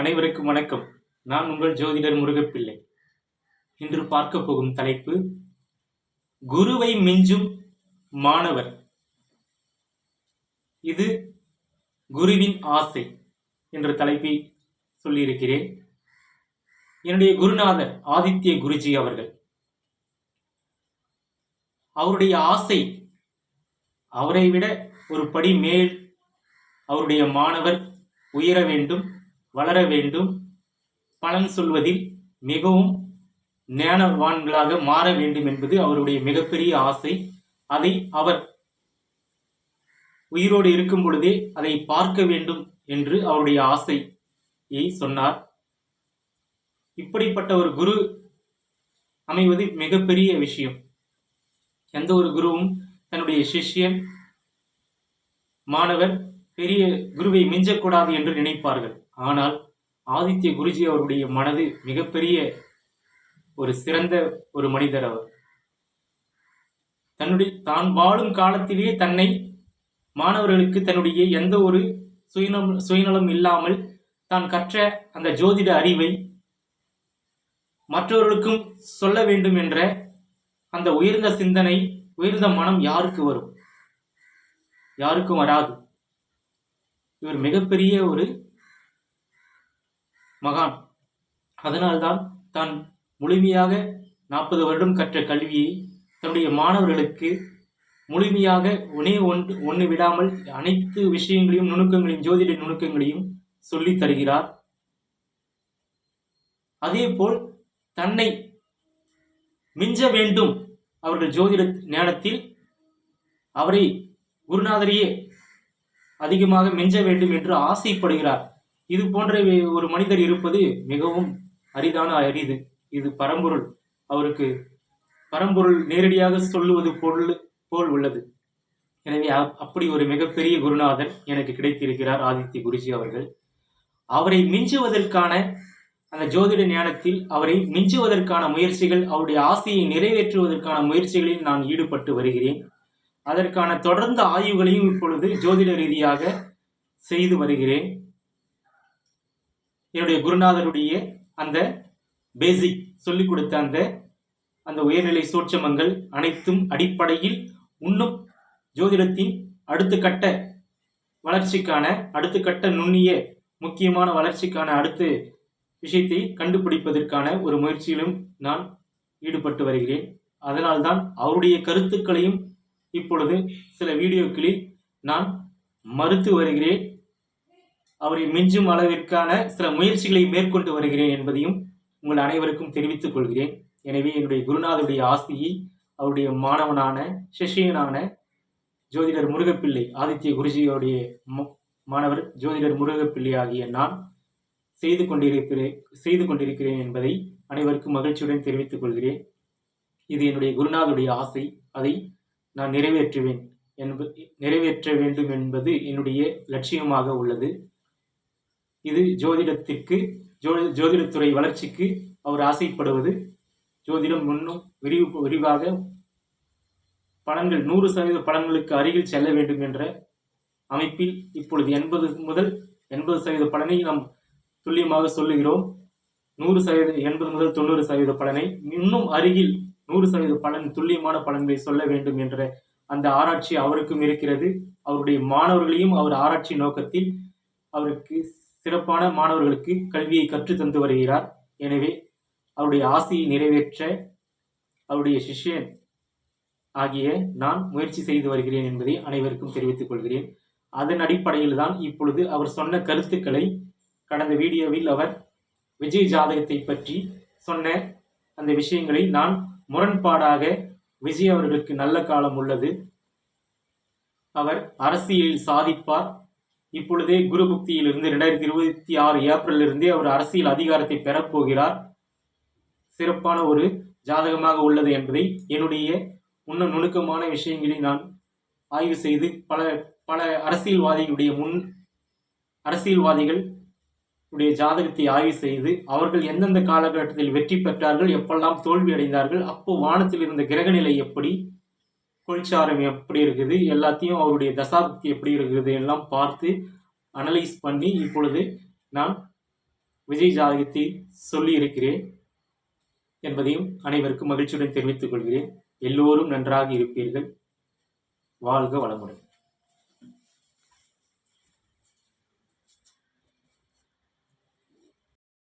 அனைவருக்கும் வணக்கம். நான் உங்கள் ஜோதிடர் முருகப்பிள்ளை. இன்று பார்க்க போகும் தலைப்பு குருவை மிஞ்சும் மாணவர். இது குருவின் ஆசை என்ற தலைப்பை சொல்லியிருக்கிறேன். என்னுடைய குருநாதர் ஆதித்ய குருஜி அவர்கள். அவருடைய ஆசை அவரை விட ஒரு படி மேல் அவருடைய மாணவர் உயர வேண்டும். வளர வேண்டும். பலன் சொல்வதில் மிகவும் ஞானவான்களாக மாற வேண்டும் என்பது அவருடைய மிகப்பெரிய ஆசை. அதை அவர் உயிரோடு இருக்கும் பொழுதே அதை பார்க்க வேண்டும் என்று அவருடைய ஆசையை சொன்னார். இப்படிப்பட்ட ஒரு குரு அமைவது மிகப்பெரிய விஷயம். எந்த ஒரு குருவும் தன்னுடைய சிஷ்யன் மாணவர் பெரிய குருவை மிஞ்சக்கூடாது என்று நினைப்பார்கள். ஆனால் ஆதித்ய குருஜி அவருடைய மனது மிகப்பெரிய ஒரு சிறந்த ஒரு மனிதர் அவர். தன்னுடைய தான் வாழும் காலத்திலேயே தன்னை மாணவர்களுக்கு தன்னுடைய எந்த ஒரு சுயநலம் சுயநலம் இல்லாமல் தான் கற்ற அந்த ஜோதிட அறிவை மற்றவர்களுக்கும் சொல்ல வேண்டும் என்ற அந்த உயர்ந்த சிந்தனை உயர்ந்த மனம் யாருக்கு வரும்? யாருக்கும் வராது. இவர் மிகப்பெரிய ஒரு மகான். அதனால்தான் தான் முழுமையாக நாற்பது வருடம் கற்ற கல்வியை தன்னுடைய மாணவர்களுக்கு முழுமையாக ஒன்னே ஒன்று ஒன்று விடாமல் அனைத்து விஷயங்களையும் நுணுக்கங்களையும் ஜோதிட நுணுக்கங்களையும் சொல்லித் தருகிறார். அதேபோல் தன்னை மிஞ்ச வேண்டும் அவர்கள் ஜோதிட ஞானத்தில். அவரை குருநாதரையே அதிகமாக மிஞ்ச வேண்டும் என்று ஆசைப்படுகிறார். இது போன்ற ஒரு மனிதர் இருப்பது மிகவும் அரிதான அரிது. இது பரம்பொருள். அவருக்கு பரம்பொருள் நேரடியாக சொல்லுவது போல் போல் உள்ளது. எனவே அப்- அப்படி ஒரு மிகப்பெரிய குருநாதர் எனக்கு கிடைத்திருக்கிறார் ஆதித்ய குருஜி அவர்கள். அவரை மிஞ்சுவதற்கான அந்த ஜோதிட ஞானத்தில் அவரை மிஞ்சுவதற்கான முயற்சிகள் அவருடைய ஆசையை நிறைவேற்றுவதற்கான முயற்சிகளில் நான் ஈடுபட்டு வருகிறேன். அதற்கான தொடர்ந்த ஆய்வுகளையும் இப்பொழுது ஜோதிட ரீதியாக செய்து வருகிறேன். என்னுடைய குருநாதருடைய அந்த பேசிக் சொல்லிக் கொடுத்த அந்த அந்த உயர்நிலை சூட்சமங்கள் அனைத்தும் அடிப்படையில் இன்னும் ஜோதிடத்தின் அடுத்த கட்ட வளர்ச்சிக்கான அடுத்த கட்ட நுண்ணிய முக்கியமான வளர்ச்சிக்கான அடுத்த விஷயத்தை கண்டுபிடிப்பதற்கான ஒரு முயற்சியிலும் நான் ஈடுபட்டு வருகிறேன். அதனால்தான் அவருடைய கருத்துக்களையும் இப்பொழுது சில வீடியோக்களில் நான் மறுத்து வருகிறேன். அவரை மிஞ்சும் அளவிற்கான சில முயற்சிகளை மேற்கொண்டு வருகிறேன் என்பதையும் உங்கள் அனைவருக்கும் தெரிவித்துக் கொள்கிறேன். எனவே என்னுடைய குருநாதருடைய ஆசையை அவருடைய மாணவனான சிஷியனான ஜோதிடர் முருகப்பிள்ளை ஆதித்ய குருஜியோடைய மாணவர் ஜோதிடர் முருகப்பிள்ளை ஆகிய நான் செய்து கொண்டிருக்கிறேன் செய்து கொண்டிருக்கிறேன் என்பதை அனைவருக்கும் மகிழ்ச்சியுடன் தெரிவித்துக் கொள்கிறேன். இது என்னுடைய குருநாதருடைய ஆசை. அதை நான் நிறைவேற்றுவேன் என்ப நிறைவேற்ற வேண்டும் என்பது என்னுடைய லட்சியமாக உள்ளது. இது ஜோதிடத்திற்கு ஜோ ஜோதிடத்துறை வளர்ச்சிக்கு அவர் ஆசைப்படுவது. ஜோதிடம் இன்னும் விரிவு விரிவாக பலன்கள் நூறு சதவீத பலன்களுக்கு அருகில் செல்ல வேண்டும் என்ற அமைப்பில் இப்பொழுது எண்பது முதல் எண்பது சதவீத பலனை நாம் துல்லியமாக சொல்லுகிறோம். நூறு சதவீத எண்பது முதல் தொண்ணூறு சதவீத பலனை. இன்னும் அருகில் நூறு சதவீத பலன் துல்லியமான பலன்களை சொல்ல வேண்டும் என்ற அந்த ஆராய்ச்சி அவருக்கும் இருக்கிறது. அவருடைய மாணவர்களையும் அவர் ஆராய்ச்சி நோக்கத்தில் அவருக்கு சிறப்பான மாணவர்களுக்கு கல்வியை கற்றுத் தந்து வருகிறார். எனவே அவருடைய ஆசையை நிறைவேற்ற அவருடைய சிஷ்யன் ஆகிய நான் முயற்சி செய்து வருகிறேன் என்பதை அனைவருக்கும் தெரிவித்துக் கொள்கிறேன். அதன் அடிப்படையில் தான் இப்பொழுது அவர் சொன்ன கருத்துக்களை கடந்த வீடியோவில் அவர் விஜய் ஜாதகத்தை பற்றி சொன்ன அந்த விஷயங்களை நான் முரண்பாடாக விஜய் அவர்களுக்கு நல்ல காலம் உள்ளது. அவர் அரசியலில் சாதிப்பார். இப்பொழுதே குரு புக்தியிலிருந்து இரண்டாயிரத்தி இருபத்தி ஆறு ஏப்ரலிலிருந்தே அவர் அரசியல் அதிகாரத்தை பெறப்போகிறார் சிறப்பான ஒரு ஜாதகமாக உள்ளது என்பதை என்னுடைய இன்னும் நுணுக்கமான விஷயங்களை நான் ஆய்வு செய்து பல பல அரசியல்வாதிகளுடைய முன் அரசியல்வாதிகள் உடைய ஜாதகத்தை ஆய்வு செய்து அவர்கள் எந்தெந்த காலகட்டத்தில் வெற்றி பெற்றார்கள் எப்பெல்லாம் தோல்வி அடைந்தார்கள் அப்போ வானத்தில் இருந்த கிரகநிலை எப்படி கொள்சாரம் எப்படி இருக்குது எல்லாத்தையும் அவருடைய தசாபக்தி எப்படி இருக்குது எல்லாம் பார்த்து அனலைஸ் பண்ணி இப்பொழுது நான் விஜய் ஜாதகத்தை சொல்லியிருக்கிறேன் என்பதையும் அனைவருக்கும் மகிழ்ச்சியுடன் தெரிவித்துக் கொள்கிறேன். எல்லோரும் நன்றாக இருப்பீர்கள். வாழ்க வளமுடன்.